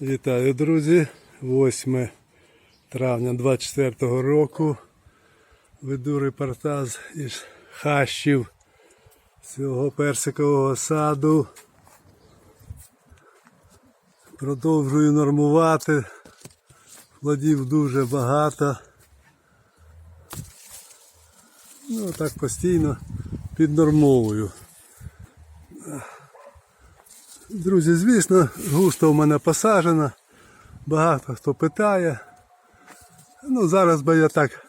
Вітаю, друзі! 8 травня 24 року. Веду репортаж із хащів цього персикового саду. Продовжую нормувати. Плодів дуже багато. Ну, так постійно піднормовую. Друзі, звісно, густо в мене посаджено. Багато хто питає. Ну, зараз би я так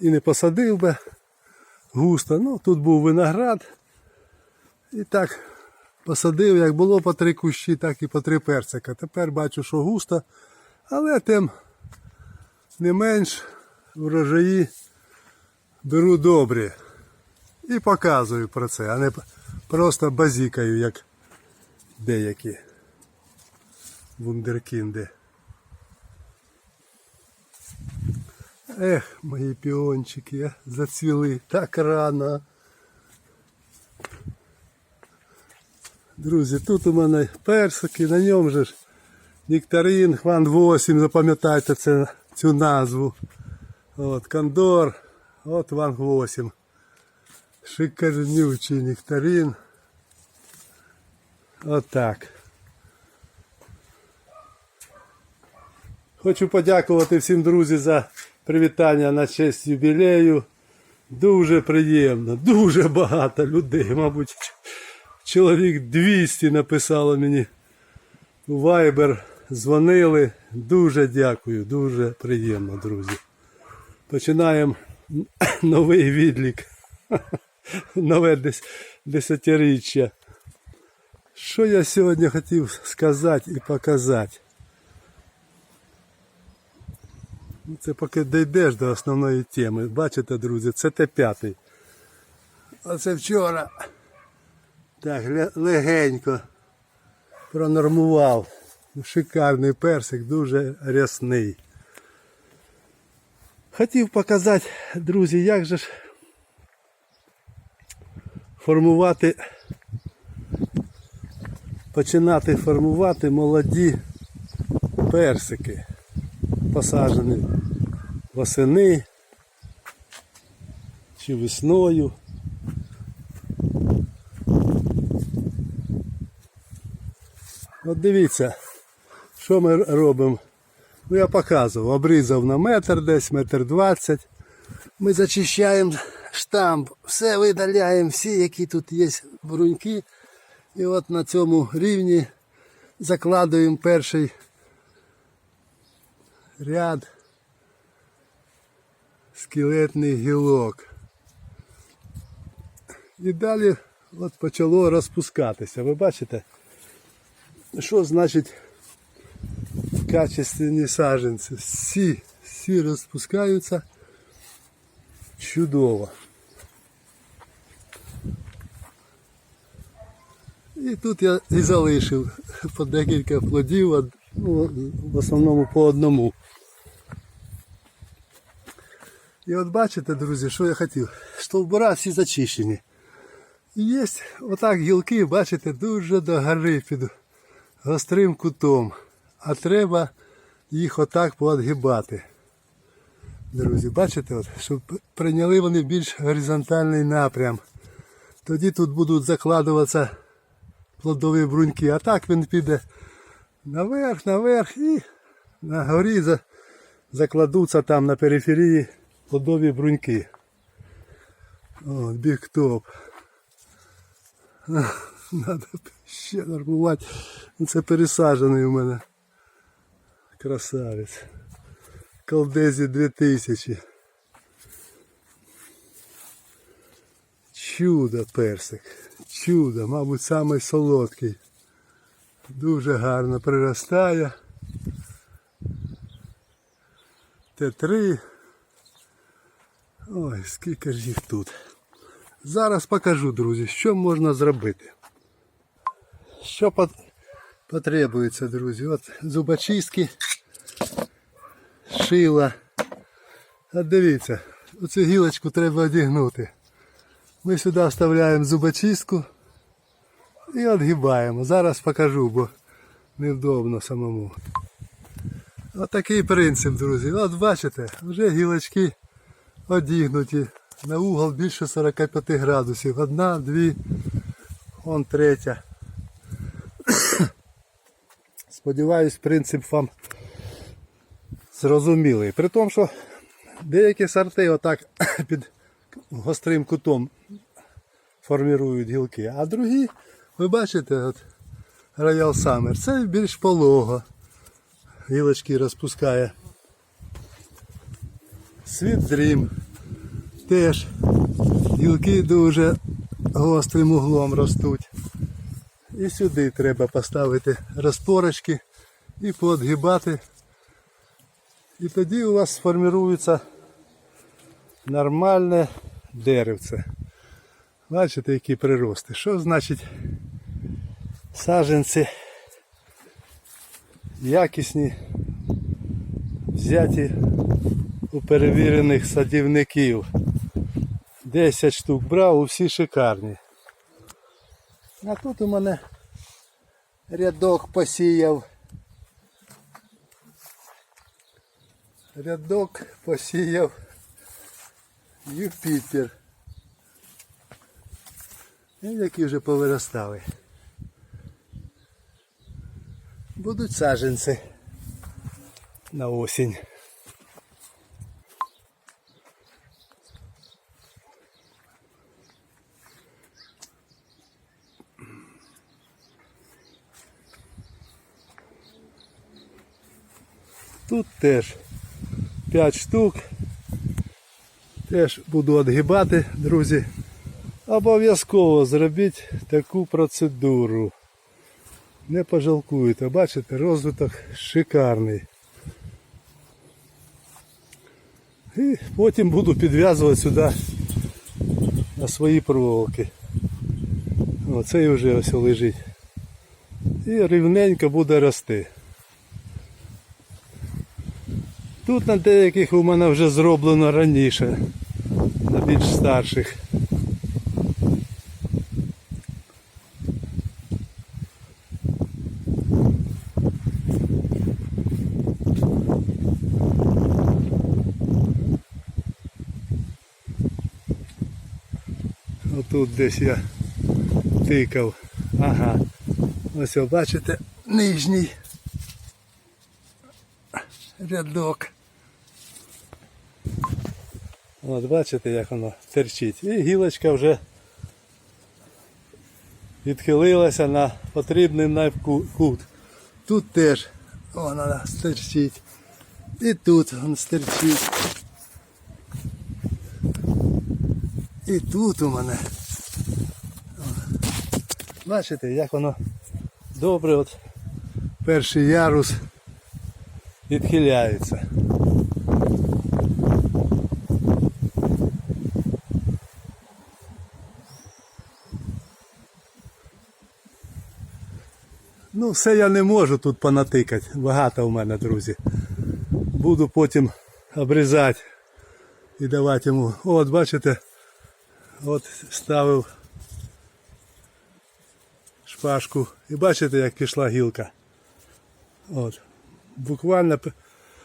і не посадив би густо. Ну, тут був виноград. І так посадив, як було по три кущі, так і по три персика. Тепер бачу, що густо, але тим не менш врожаї беру добрі. І показую про це, а не просто базікаю, як деякі вундеркінди. Ех, мої піончики зацвіли так рано. Друзі, тут у мене персики, на ньому же ж нектарин, хван 8, запам'ятайте це, цю назву. От, кондор, от ван 8. Шикарнючий нектарин. Отак. Хочу подякувати всім друзі за привітання на честь юбілею. Дуже приємно, дуже багато людей, мабуть, чоловік 200 написало мені у Viber, дзвонили. Дуже дякую, дуже приємно, друзі. Починаємо новий відлік. Нове дес- десятиріччя. Що я сьогодні хотів сказати і показати? Ну, Це поки дійдеш до основної теми. Бачите, друзі, це Т5. Оце вчора так легенько пронормував. Шикарний персик, дуже рясний. Хотів показати, друзі, як же ж формувати, починати формувати молоді персики, посаджені восени чи весною. От дивіться, що ми робимо. Ну я показував, обрізав на метр десь, метр двадцять. Ми зачищаємо штамп, все видаляємо, всі, які тут є бруньки. І от на цьому рівні закладуємо перший ряд скелетний гілок. І далі от почало розпускатися. Ви бачите, що значить качественні саджанці? Всі, всі розпускаються чудово. І тут я і залишив по декілька плодів, ну, в основному по одному. І от бачите, друзі, що я хотів. Стовбура всі зачищені. І є отак гілки, бачите, дуже до гори під гострим кутом. А треба їх отак поотгибати. Друзі, бачите, от, щоб прийняли вони більш горизонтальний напрям. Тоді тут будуть закладуватися плодові бруньки, а так він піде наверх, наверх і на горі закладуться там на периферії плодові бруньки. От, бігтоп. Надо ще нормувати. Ну, Це пересаджений у мене. Красавець. Колдезі 2000. Чудо персик. Чудо, мабуть, самий солодкий. Дуже гарно приростає. Т3. Ой, скільки ж їх тут. Зараз покажу, друзі, що можна зробити. Що пот... потребується, друзі? От зубочистки, шила. От дивіться, оцю гілочку треба одягнути. Ми сюди вставляємо зубочистку і відгибаємо. Зараз покажу, бо невдобно самому. Отакий принцип, друзі. От бачите, вже гілочки одігнуті. На угол більше 45 градусів. Одна, дві, он третя. Сподіваюсь, принцип вам зрозумілий. При тому, що деякі сорти отак під гострим кутом формують гілки, а другі, ви бачите, от Royal Summer, це більш полого. Гілочки розпускає. Світ Dream теж гілки дуже гострим углом ростуть. І сюди треба поставити розпорочки і подгибати. І тоді у вас сформірується нормальне деревце. Бачите, які прирости. Що значить саджанці якісні, взяті у перевірених садівників. 10 штук брав, усі шикарні. А тут у мене рядок посіяв. Рядок посіяв Юпітер. Які вже повиростали. Будуть саджанці на осінь. Тут теж 5 штук. Теж буду відгибати, друзі. Обов'язково зробіть таку процедуру. Не пожалкуєте, бачите, розвиток шикарний. І потім буду підв'язувати сюди на свої проволоки. Оцей вже ось лежить. І рівненько буде рости. Тут на деяких у мене вже зроблено раніше, на більш старших. Отут десь я тикав. Ага. Ось бачите, нижній рядок. От бачите, як воно терчить. І гілочка вже відхилилася на потрібний нам кут. Тут теж вона стерчить. І тут він стерчить. І тут у мене. Бачите, як воно добре от перший ярус відхиляється. Ну, все я не можу тут понатикати. Багато у мене, друзі. Буду потім обрізати і давати йому. От, бачите, от ставив шпажку. І бачите, як пішла гілка. От. Буквально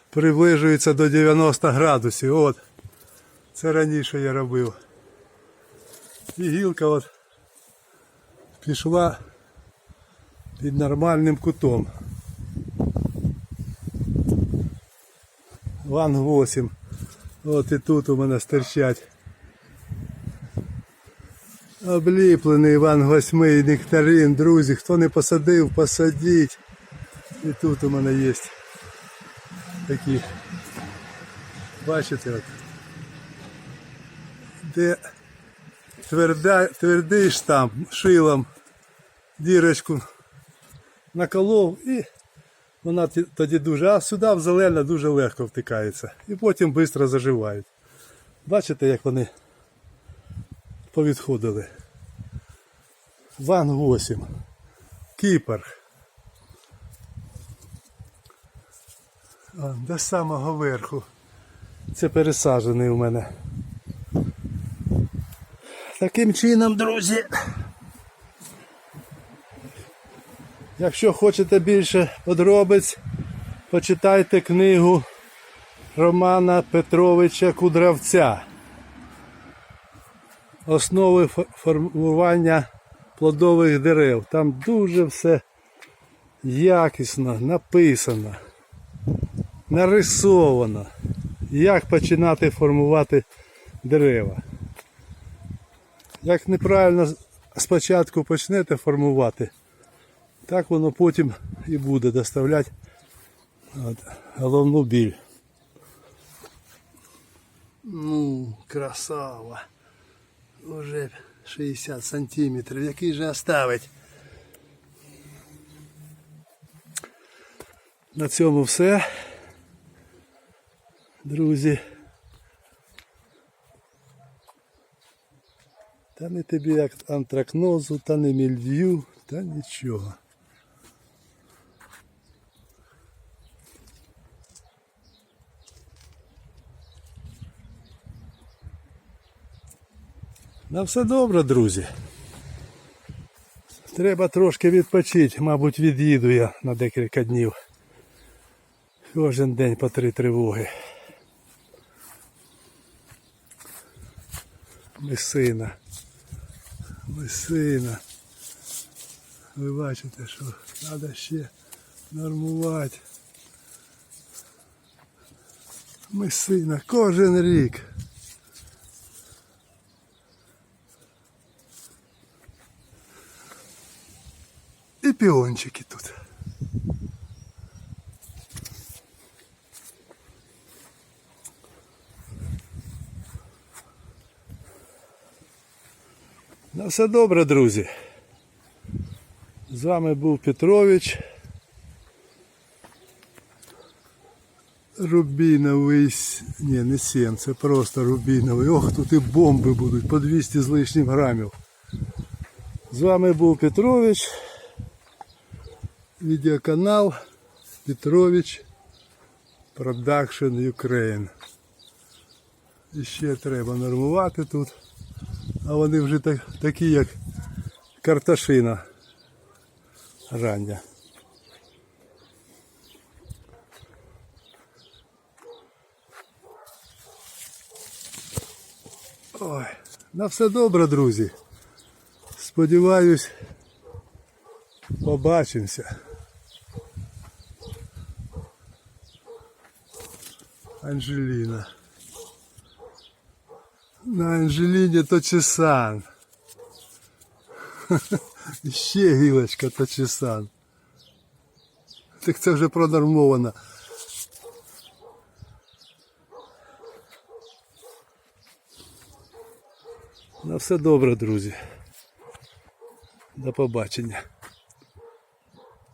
приближується до 90 градусів. От. Це раніше я робив. І гілка от пішла під нормальним кутом. Ван 8. От і тут у мене стирчать. Обліплений Іван восьмий нектарин, друзі. Хто не посадив, посадіть. І тут у мене є такі. Бачите, от. де тверда, твердий штамп шилом дірочку наколов і вона тоді дуже, а сюди в зелене дуже легко втикається. І потім швидко заживають. Бачите, як вони повідходили. Ван 8. Кіпер. До самого верху. Це пересаджений у мене. Таким чином, друзі. Якщо хочете більше подробиць, почитайте книгу Романа Петровича Кудравця. Основи формування плодових дерев. Там дуже все якісно написано, нарисовано, як починати формувати дерева. Як неправильно спочатку почнете формувати, так воно потім і буде доставляти от, головну біль. Ну, красава. Уже 60 сантиметрів. Який же оставить? На цьому все. Друзі. Та не тобі як антракнозу, та не мільдвю, та нічого. На все добре, друзі. Треба трошки відпочити, мабуть, від'їду я на декілька днів. Кожен день по три тривоги. Месина. Месина. Ви бачите, що треба ще нормувати. Месина кожен рік. Піончики тут. На все добре, друзі. З вами був Петрович. Рубіновий, ні, не сім, це просто рубіновий. Ох, тут і бомби будуть по 200 з лишнім грамів. З вами був Петрович. Відеоканал Петрович Production Ukraine. І ще треба нормувати тут. А вони вже так, такі, як карташина рання. Ой, на все добре, друзі. Сподіваюсь, побачимося. Анжеліна. На Анжеліні то чесан. І Ще гілочка то чесан. Так це вже пронормовано. На все добре, друзі. До побачення.